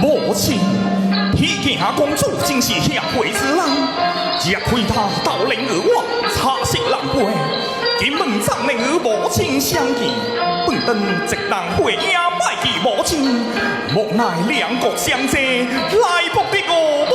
母亲铁镜公主真是贤会之人一开他盗铃而我擦拭烂杯金门葬礼与母亲相见本当一人血影，拜见母亲。无奈两国相争来不得俄乌